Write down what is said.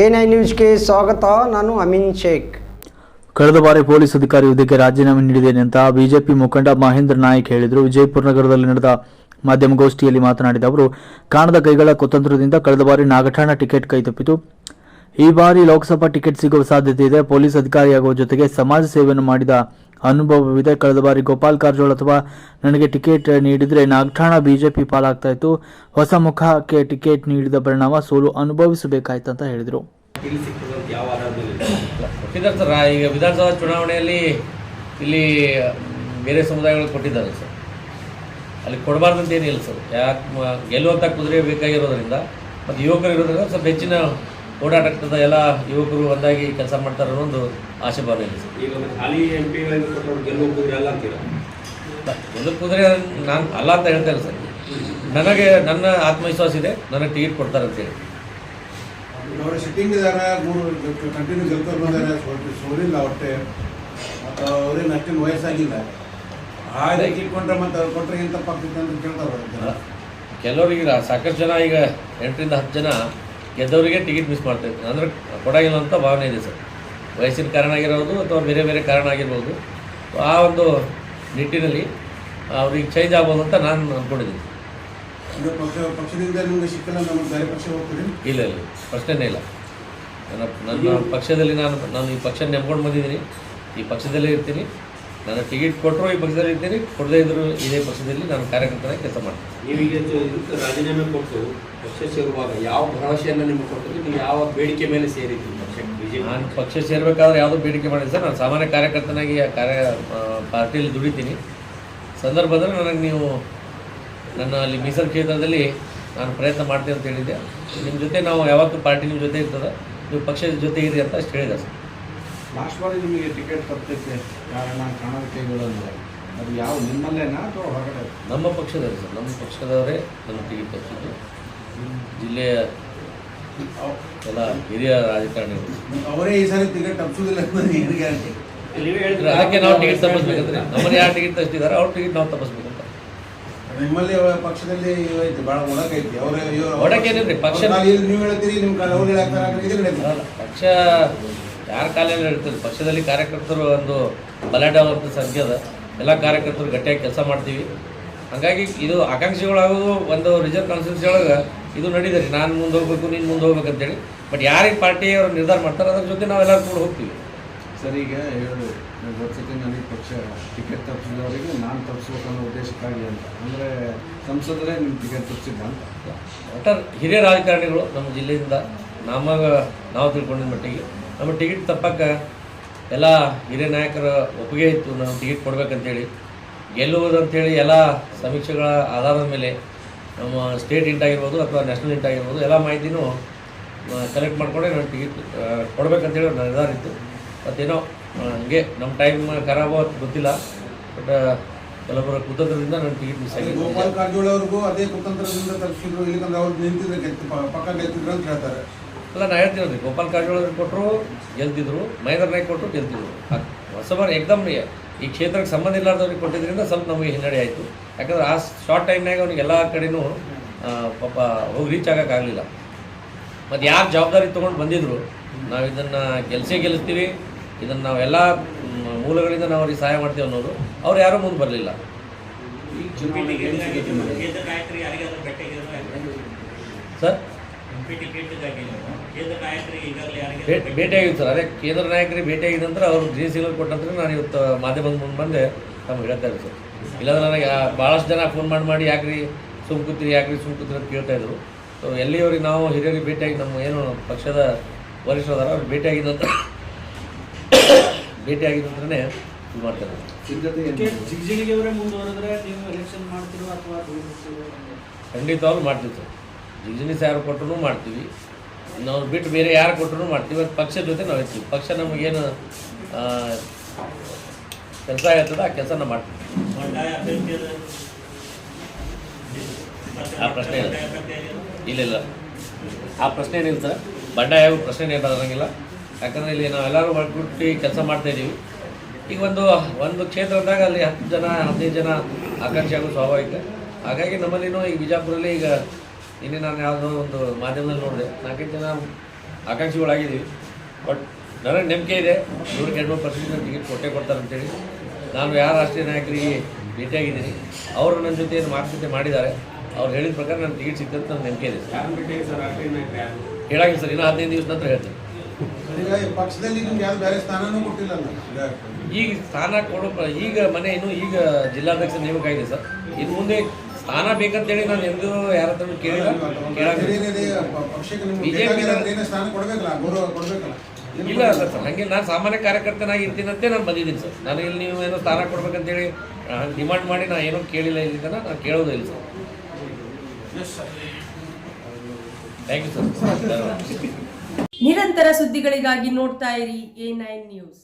N I ನ್ಯೂಸ್ಗೆ ಸ್ವಾಗತ, ನಾನು ಅಮೀನ್ ಶೇಖ್. ಕಳೆದ ಬಾರಿ ಪೊಲೀಸ್ ಅಧಿಕಾರಿ ಹುದ್ದೆಗೆ ರಾಜೀನಾಮೆ ನೀಡಿದ್ದೇನೆ ಅಂತ ಬಿಜೆಪಿ ಮುಖಂಡ ಮಹೇಂದ್ರ ನಾಯಕ್ ಹೇಳಿದರು. ವಿಜಯಪುರ ನಗರದಲ್ಲಿ ನಡೆದ ಮಾಧ್ಯಮಗೋಷ್ಠಿಯಲ್ಲಿ ಮಾತನಾಡಿದ ಅವರು, ಕಾಣದ ಕೈಗಳ ಕುತಂತ್ರದಿಂದ ಕಳೆದ ಬಾರಿ ನಾಗಠಾಣ ಟಿಕೆಟ್ ಕೈತಪ್ಪಿತು ಈ ಬಾರಿ ಲೋಕಸಭಾ ಟಿಕೆಟ್ ಸಿಗುವ ಸಾಧ್ಯತೆ ಇದೆ. ಪೊಲೀಸ್ ಅಧಿಕಾರಿಯಾಗುವ ಜೊತೆಗೆ ಸಮಾಜ ಸೇವೆಯನ್ನು ಮಾಡಿದ ಅನುಭವವಿದೆ ಕಳೆದ ಬಾರಿ ಗೋಪಾಲ್ ಕಾರಜೋಳ ಅಥವಾ ನನಗೆ ಟಿಕೆಟ್ ನೀಡಿದರೆ ನಾಗಠಾಣ ಬಿಜೆಪಿ ಪಾಲಾಗ್ತಾ ಇತ್ತು. ಹೊಸ ಮುಖಕ್ಕೆ ಟಿಕೆಟ್ ನೀಡಿದ ಪರಿಣಾಮ ಸೋಲು ಅನುಭವಿಸಬೇಕಾಯ್ತು ಅಂತ ಹೇಳಿದರು. ಸರ್ ಈಗ ವಿಧಾನಸಭಾ ಚುನಾವಣೆಯಲ್ಲಿ ಇಲ್ಲಿ ಬೇರೆ ಸಮುದಾಯಗಳು ಕೊಟ್ಟಿದ್ದಾರೆ ಸರ್. ಅಲ್ಲಿ ಕೊಡಬಾರ್ದಂತ ಏನಿಲ್ಲ ಸರ್. ಯಾಕೆ ಗೆಲ್ಲುವಂಥ ಕುದುರೆ ಬೇಕಾಗಿರೋದ್ರಿಂದ, ಮತ್ತು ಯುವಕರು ಇರೋದ್ರಿಂದ ಸ್ವಲ್ಪ ಹೆಚ್ಚಿನ ಓಡಾಟದ ಎಲ್ಲ ಯುವಕರು ಒಂದಾಗಿ ಕೆಲಸ ಮಾಡ್ತಾರೆ ಅನ್ನೋ ಒಂದು ಆಶೆ ಬಾರ ಇದೆ. ಸರ್ ಈಗ ಮತ್ತೆ ಹಾಲಿ ಎಂ ಪಿಗಳಿಂದ ಕೊಟ್ಟವ್ರು ಗೆಲ್ಲುವ ಕುದುರೆ ಅಲ್ಲ ಅಂತೀರಾ? ಒಂದು ಕುದುರೆ ನಾನು ಅಲ್ಲ ಅಂತ ಹೇಳ್ತಾ ಇಲ್ಲ ಸರ್. ನನಗೆ ನನ್ನ ಆತ್ಮವಿಶ್ವಾಸ ಇದೆ ನನಗೆ ಟಿಕೆಟ್ ಕೊಡ್ತಾರೆ ಅಂತೇಳಿ ಅವರು ಸಿಟ್ಟಿಂಗ್ ಇದಾರ ಮೂರು ಕಂಟಿನ್ಯೂ ಗೆಲ್ಕೊಂಡು ಬಂದಾರೆ ಸೋಲಿಲ್ಲ ಹೊಟ್ಟೆ. ಮತ್ತು ಅವ್ರೇನು ಅಷ್ಟೇನು ವಯಸ್ಸಾಗಿಲ್ಲ. ಹಾಗೆ ಇಟ್ಕೊಂಡ್ರೆ ಮತ್ತು ಅವ್ರು ಕೊಟ್ಟರೆ ಏನು ತಪ್ಪಾಗ್ತೈತೆ ಅಂತ ಕೇಳ್ತಾರೆ ಕೆಲವರಿಗೆ ಸಾಕಷ್ಟು ಜನ ಈಗ ಎಂಟರಿಂದ ಹತ್ತು ಜನ ಗೆದ್ದವರಿಗೆ ಟಿಕೆಟ್ ಮಿಸ್ ಮಾಡ್ತಾ ಇರ್ತೀನಿ ಅಂದರೆ ಕೊಡಗಿಲ್ಲ ಅಂತ ಭಾವನೆ ಇದೆ ಸರ್. ವಯಸ್ಸಿನ ಕಾರಣ ಆಗಿರೋದು ಅಥವಾ ಬೇರೆ ಬೇರೆ ಕಾರಣ ಆಗಿರ್ಬೋದು. ಆ ಒಂದು ನಿಟ್ಟಿನಲ್ಲಿ ಅವ್ರಿಗೆ ಚೇಂಜ್ ಆಗ್ಬೋದು ಅಂತ ನಾನು ಅಂದ್ಕೊಂಡಿದ್ದೀನಿ ಇದು ಪಕ್ಷ ಪಕ್ಷದಿಂದ ನಿಮ್ಗೆ ಸಿಕ್ಕಲ್ಲ ನಮಗೆ ಬೇರೆ ಪಕ್ಷ ಹೋಗ್ತೀರಿ? ಇಲ್ಲ ಇಲ್ಲ. ಪ್ರಶ್ನೆನೇ ಇಲ್ಲ. ನನ್ನ ನನ್ನ ಪಕ್ಷದಲ್ಲಿ ನಾನು ನಾನು ಈ ಪಕ್ಷ ನೆಮ್ಕೊಂಡು ಬಂದಿದ್ದೀನಿ. ಈ ಪಕ್ಷದಲ್ಲೇ ಇರ್ತೀನಿ. ನಾನು ಟಿಕೆಟ್ ಕೊಟ್ಟರು ಈ ಪಕ್ಷದಲ್ಲಿ ಇರ್ತೀನಿ. ಕೊಡದೇ ಇದ್ರು ಇದೇ ಪಕ್ಷದಲ್ಲಿ ನಾನು ಕಾರ್ಯಕರ್ತನ ಕೆಲಸ ಮಾಡ್ತೀನಿ. ಪಕ್ಷ ಸೇರುವಾಗ ಯಾವ ಭರವಸೆಯನ್ನು ನಿಮಗೆ ಕೊಟ್ಟಿದ್ರು ನೀವು ಯಾವ ಬೇಡಿಕೆ ಮೇಲೆ ಸೇರಿದ್ದೀನಿ ಪಕ್ಷಕ್ಕೆ? ನಾನು ಪಕ್ಷ ಸೇರಬೇಕಾದ್ರೆ ಯಾವುದೋ ಬೇಡಿಕೆ ಮಾಡಿ ಸರ್. ನಾನು ಸಾಮಾನ್ಯ ಕಾರ್ಯಕರ್ತನಾಗಿ ಆ ಕಾರ್ಯ ಪಾರ್ಟಿಯಲ್ಲಿ ದುಡಿತೀನಿ. ಸಂದರ್ಭದಲ್ಲಿ ನನಗೆ ನೀವು ನನ್ನ ಅಲ್ಲಿ ಮೀಸಲು ಕ್ಷೇತ್ರದಲ್ಲಿ ನಾನು ಪ್ರಯತ್ನ ಮಾಡ್ತೀನಿ ಅಂತ ಹೇಳಿದ್ದೆ. ನಿಮ್ಮ ಜೊತೆ ನಾವು ಯಾವತ್ತೂ ಪಾರ್ಟಿ ನಿಮ್ಮ ಜೊತೆ ಇರ್ತದೆ. ನೀವು ಪಕ್ಷದ ಜೊತೆ ಇರಿ ಅಂತ ಅಷ್ಟು ಹೇಳಿದೆ ಸರ್. ಲಾಸ್ಟ್ ಬಾರಿ ನಿಮಗೆ ಟಿಕೆಟ್ ತಪ್ಪೈತೆ ಕಾರಣ ಕೈಗಳನ್ನು ಅದು ಯಾವ ನಿಮ್ಮಲ್ಲೇನಾ ಅಥವಾ ಹೊರಗಡೆ? ನಮ್ಮ ಪಕ್ಷದವರೇ ಸರ್. ನಮ್ಮ ಪಕ್ಷದವರೇ ನನ್ನ ಟಿಕೆಟ್ ತಪ್ಪಿಸಿದ್ದು ಜಿಲ್ಲೆಯ ಎಲ್ಲ ಹಿರಿಯ ರಾಜಕಾರಣಿಗಳು ಅವರೇ. ಈ ಸಾರಿ ಟಿಕೆಟ್ ತಪ್ಪಿಸೋದಿಲ್ಲ ಯಾಕೆ ಏನು ಗ್ಯಾರಂಟಿ ನೀವೇ ಅಂದ್ರೆ ಅದಕ್ಕೆ ನಾವು ಟಿಕೆಟ್ ತಪ್ಪಿಸ್ಬೇಕಂದ್ರೆ ನಮ್ಮನ್ನು ಯಾರು ಟಿಕೆಟ್ ತಪ್ಪಿಸಿದಾರೆ ಅವ್ರ ಟಿಕೆಟ್ ನಾವು ತಪ್ಪಿಸ್ಬೇಕಂತ ನಿಮ್ಮಲ್ಲಿ ಪಕ್ಷದಲ್ಲಿ ಐತಿ ಭಾಳ ಒಡಕೈತಿ ಅವ್ರ ಒಡಕೇನಿಲ್ರಿ, ಪಕ್ಷ- ನೀವು ಹೇಳ್ತೀರಿ ನಿಮ್ಮ ಕಾಲ ಅವ್ರು ಪಕ್ಷ ಯಾರ ಹೇಳ್ತಾರೆ ಪಕ್ಷದಲ್ಲಿ ಕಾರ್ಯಕರ್ತರು ಒಂದು ಬಲಾಢ್ಯವಂತ ಸಂಖ್ಯೆ ಅದ. ಎಲ್ಲ ಕಾರ್ಯಕರ್ತರು ಗಟ್ಟಿಯಾಗಿ ಕೆಲಸ ಮಾಡ್ತೀವಿ. ಹಾಗಾಗಿ ಇದು ಆಕಾಂಕ್ಷಿಗಳಾಗೋದು ಒಂದು ರಿಸರ್ವ್ ಕಾನ್ಸ್ಟಿಟ್ಯೂನ್ಸಿ ಒಳಗೆ ಇದು ನಡೀತದೆ. ರೀ ನಾನು ಮುಂದೆ ಹೋಗ್ಬೇಕು ನೀನು ಮುಂದೆ ಹೋಗ್ಬೇಕು ಅಂತೇಳಿ ಬಟ್ ಯಾರಿಗೆ ಪಾರ್ಟಿ ಅವ್ರು ನಿರ್ಧಾರ ಮಾಡ್ತಾರೆ ಅದ್ರ ಜೊತೆ ನಾವೆಲ್ಲರೂ ಕೂಡ ಹೋಗ್ತೀವಿ. ಸರ್ ಈಗ ಹೇಳು. ವರ್ಷಕ್ಕೆ ನನಗೆ ಪಕ್ಷ ಟಿಕೆಟ್ ತಪ್ಪಿಸಿದವರಿಗೆ ನಾನು ತಪ್ಪಿಸ್ಬೇಕು ಅನ್ನೋ ಉದ್ದೇಶಕ್ಕಾಗಿ ಅಂತ. ಅಂದರೆ ಸಂಸದರೇ ನಿಮ್ಮ ಟಿಕೆಟ್ ತಪ್ಪಿಸಿದ್ದ ಅಂತ. ಒಟ್ಟಾರೆ ಹಿರಿಯ ರಾಜಕಾರಣಿಗಳು ನಮ್ಮ ಜಿಲ್ಲೆಯಿಂದ ನಮಗೆ ನಾವು ತಿಳ್ಕೊಂಡಿದ್ದ ಮಟ್ಟಿಗೆ ನಮ್ಮ ಟಿಕೆಟ್ ತಪ್ಪಕ್ಕೆ ಎಲ್ಲ ಹಿರಿಯ ನಾಯಕರ ಒಪ್ಪಿಗೆ ಇತ್ತು. ನಾವು ಟಿಕೆಟ್ ಕೊಡ್ಬೇಕಂತೇಳಿ. ಗೆಲ್ಲುವುದಂತೇಳಿ ಎಲ್ಲ ಸಮೀಕ್ಷೆಗಳ ಆಧಾರದ ಮೇಲೆ ನಮ್ಮ ಸ್ಟೇಟ್ ಇಂಟ್ ಆಗಿರ್ಬೋದು ಅಥವಾ ನ್ಯಾಷನಲ್ ಇಂಟ್ ಆಗಿರ್ಬೋದು ಎಲ್ಲ ಮಾಹಿತಿನೂ ಕಲೆಕ್ಟ್ ಮಾಡಿಕೊಂಡೆ ನಾನು ಟಿಕೆಟ್ ಕೊಡಬೇಕಂತೇಳಿ ನಾನು ನಿರ್ಧಾರ ಇತ್ತು. ಮತ್ತೇನೋ ನನಗೆ ಹಂಗೆ ನಮ್ಮ ಟೈಮ್ ಖರಾಬ್ ಅಂತ ಗೊತ್ತಿಲ್ಲ. ಬಟ್ ಕೆಲವರ ಕುತಂತ್ರದಿಂದ ನನ್ನ ಟಿಕೆಟ್ ಮಿಸ್ ಆಗಿದೆ ಗೋಪಾಲ್ ಕಾರಜೋಳ ಅವ್ರಿಗೂ ಅದೇ ಕುತಂತ್ರದಿಂದ ತರಿಸಿದ್ರು ಇಲ್ಲಿಕಂದ್ರೆ ಅವ್ರು ನಿಂತಿದ್ರೆ ಗೆದ್ದು ಪಕ್ಕ ಗೆದ್ದಿದ್ರು ಅಂತ ಹೇಳ್ತಾರೆ. ಅಲ್ಲ ನಾನು ಹೇಳ್ತೀನಿ ಗೋಪಾಲ್ ಕಾರಜೋಳ ಕೊಟ್ಟರು ಗೆಲ್ತಿದ್ರು ಮಹೇಂದ್ರ ನಾಯ್ಕ ಕೊಟ್ಟರು ಗೆಲ್ತಿದ್ರು. ಬಾರಿ ಎಕ್ದಮ್ ಈ ಕ್ಷೇತ್ರಕ್ಕೆ ಸಂಬಂಧ ಇಲ್ಲಾರ್ದವ್ರಿಗೆ ಕೊಟ್ಟಿದ್ದರಿಂದ ಸ್ವಲ್ಪ ನಮಗೆ ಹಿನ್ನಡೆ ಆಯಿತು. ಯಾಕಂದ್ರೆ ಆ ಶಾರ್ಟ್ ಟೈಮ್ನಾಗ ಅವ್ನಿಗೆ ಎಲ್ಲ ಕಡೆನೂ ಆ, ಪಾಪ ಹೋಗಿ ರೀಚ್ ಆಗೋಕ್ಕಾಗಲಿಲ್ಲ ಮತ್ತು ಯಾರು ಜವಾಬ್ದಾರಿ ತೊಗೊಂಡು ಬಂದಿದ್ರು ನಾವು ಇದನ್ನು ಗೆಲ್ಸೇ ಗೆಲ್ಲಿಸ್ತೀವಿ. ಇದನ್ನು ನಾವೆಲ್ಲ ಎಲ್ಲ ಮೂಲಗಳಿಂದ ನಾವು ಅವ್ರಿಗೆ ಸಹಾಯ ಮಾಡ್ತೀವಿ ಅನ್ನೋರು ಅವ್ರು ಯಾರೂ ಮುಂದೆ ಬರಲಿಲ್ಲ. ಸರ್? ಭೇಟಿ ಭೇಟಿಯಾಗಿದ್ದು ಸರ್. ಅದೇ ಕೇಂದ್ರ ನಾಯಕರಿಗೆ ಭೇಟಿಯಾಗಿದ ನಂತರ ಅವರು ಜಿ ಸಿಗ್ನಲ್ ಕೊಟ್ಟ ನಂತರ ನಾನು ಇವತ್ತು ಮಾಧ್ಯಮದ ಮುಂದೆ ಬಂದೆ ನಮ್ಗೆ ಹೇಳ್ತಾ ಇದ್ದೆ ಸರ್. ಇಲ್ಲಾಂದ್ರೆ ನನಗೆ ಭಾಳಷ್ಟು ಜನ ಫೋನ್ ಮಾಡಿ ಮಾಡಿ ಯಾಕ್ರಿ ಸುಮ್ ಕೂತ್ರಿ ಯಾಕ್ರಿ ಸುಮ್ ಕೂತ್ರಿ ಅಂತ ಕೇಳ್ತಾ ಇದ್ರು. ಸೊ ಎಲ್ಲಿಯವ್ರಿಗೆ ನಾವು ಹಿರಿಯರಿಗೆ ಭೇಟಿಯಾಗಿ ನಮ್ಮ ಏನು ಪಕ್ಷದ ವರಿಷ್ಠರದಾರ ಅವ್ರು ಅಂತ ಭೇಟಿ ಆಗಿದ್ದು ನಂತರನೇ ಇದು ಮಾಡ್ತಾರೆ ಖಂಡಿತ ಅವ್ರು ಜಿಗ್ಜಿಗಿಗೆ ನೀವು ಎಲೆಕ್ಷನ್ ಮಾಡ್ತಿರೋ ಅಥವಾ ಖಂಡಿತವಾಗ್ಲೂ ಮಾಡ್ತೀವಿ ಸರ್. ಜಿಗ್ಜಿನಿ ಯಾರು ಕೊಟ್ಟರು ಮಾಡ್ತೀವಿ. ನಾವು ಬಿಟ್ಟು ಬೇರೆ ಯಾರು ಕೊಟ್ಟರು ಮಾಡ್ತೀವಿ. ಅದು ಪಕ್ಷದ ಜೊತೆ ನಾವು ಇರ್ತೀವಿ ಪಕ್ಷ ನಮಗೇನು ಕೆಲಸ ಇರ್ತದೆ ಆ ಕೆಲಸ ನಾವು ಮಾಡ್ತೀವಿ ಆ ಪ್ರಶ್ನೆ ಇಲ್ಲ. ಇಲ್ಲ ಆ ಪ್ರಶ್ನೆ ಏನಿಲ್ಲ ಸರ್. ಬಂಡಾಯ ಯಾವ ಪ್ರಶ್ನೆ ಏನು ಬರೋಂಗಿಲ್ಲ ಯಾಕಂದರೆ ಇಲ್ಲಿ ನಾವೆಲ್ಲರೂ ಒಗ್ಗೂಡಿ ಕೆಲಸ ಮಾಡ್ತಾ ಇದ್ದೀವಿ ಈಗ ಒಂದು ಒಂದು ಕ್ಷೇತ್ರದಾಗ ಅಲ್ಲಿ ಹತ್ತು ಜನ ಹದಿನೈದು ಜನ ಆಕಾಂಕ್ಷಿ ಆಗೋದು ಸ್ವಾಭಾವಿಕ. ಹಾಗಾಗಿ ನಮ್ಮಲ್ಲಿನೂ ಈಗ ಬಿಜಾಪುರಲ್ಲಿ ಈಗ ಇನ್ನೇ ನಾನು ಯಾವುದೋ ಒಂದು ಮಾಧ್ಯಮದಲ್ಲಿ ನೋಡಿದೆ. ನಾಲ್ಕೈದು ಜನ ಆಕಾಂಕ್ಷಿಗಳಾಗಿದ್ದೀವಿ. ಬಟ್ ನನಗೆ ನಂಬಿಕೆ ಇದೆ. ನೂರಕ್ಕೆ ಎರಡು ಪರ್ಸೆಂಟ್ ಟಿಕೆಟ್ ಕೊಟ್ಟೇ ಕೊಡ್ತಾರೆ ಅಂತೇಳಿ. ನಾನು ಯಾರು ರಾಷ್ಟ್ರೀಯ ನಾಯಕರಿಗೆ ಭೇಟಿಯಾಗಿದ್ದೀನಿ. ಅವರು ನನ್ನ ಜೊತೆ ಏನು ಮಾತುಕತೆ ಮಾಡಿದ್ದಾರೆ. ಅವ್ರು ಹೇಳಿದ ಪ್ರಕಾರ ನಾನು ಟಿಕೆಟ್ ಸಿಗ್ತದೆ ಅಂತ ನನ್ನ ನಂಬಿಕೆ ಇದೆ. ಹೇಳಾಗಿಲ್ಲ ಸರ್. ಇನ್ನೂ ಹದಿನೈದು ದಿವಸ ನಂತರ ಹೇಳ್ತೀನಿ. ಈಗ ಸ್ಥಾನ ಕೊಡೋ ಈಗ ಮನೆ ಇನ್ನೂ ಈಗ ಜಿಲ್ಲಾಧ್ಯಕ್ಷ ನೇಮಕ ಆಗಿದೆ ಸರ್. ಇನ್ನು ಮುಂದೆ ಸ್ಥಾನ ಬೇಕಂತೇಳಿ ನಾನು ಎಂದೂ ಯಾರ ಹತ್ರ ಕೇಳಿಲ್ಲ ಪಕ್ಷಕ್ಕೆ ಸ್ಥಾನ ಕೊಡ್ಬೇಕಲ್ಲ ಗೌರವ ಕೊಡ್ಬೇಕಲ್ಲ ಇಲ್ಲ ಅಲ್ಲ ಸರ್ ಹಾಗೆ ನಾನು ಸಾಮಾನ್ಯ ಕಾರ್ಯಕರ್ತನಾಗಿ ಇರ್ತೀನಂತೆ ನಾನು ಬಂದಿದ್ದೀನಿ ಸರ್. ನಾನು ಇಲ್ಲಿ ನೀವು ಏನೋ ಸ್ಥಾನ ಕೊಡ್ಬೇಕಂತೇಳಿ ಡಿಮಾಂಡ್ ಮಾಡಿ ನಾನು ಏನೋ ಕೇಳಿಲ್ಲ ಇಲ್ಲಿ ತನಕ ನಾನು ಕೇಳೋದೇ ಇಲ್ಲ ಸರ್. ಥ್ಯಾಂಕ್ ಯು ಸರ್ ನಿರಂತರ ಸುದ್ದಿಗಳಿಗಾಗಿ ನೋಡ್ತಾ ಇರಿ ಎ ನೈನ್ ನ್ಯೂಸ್.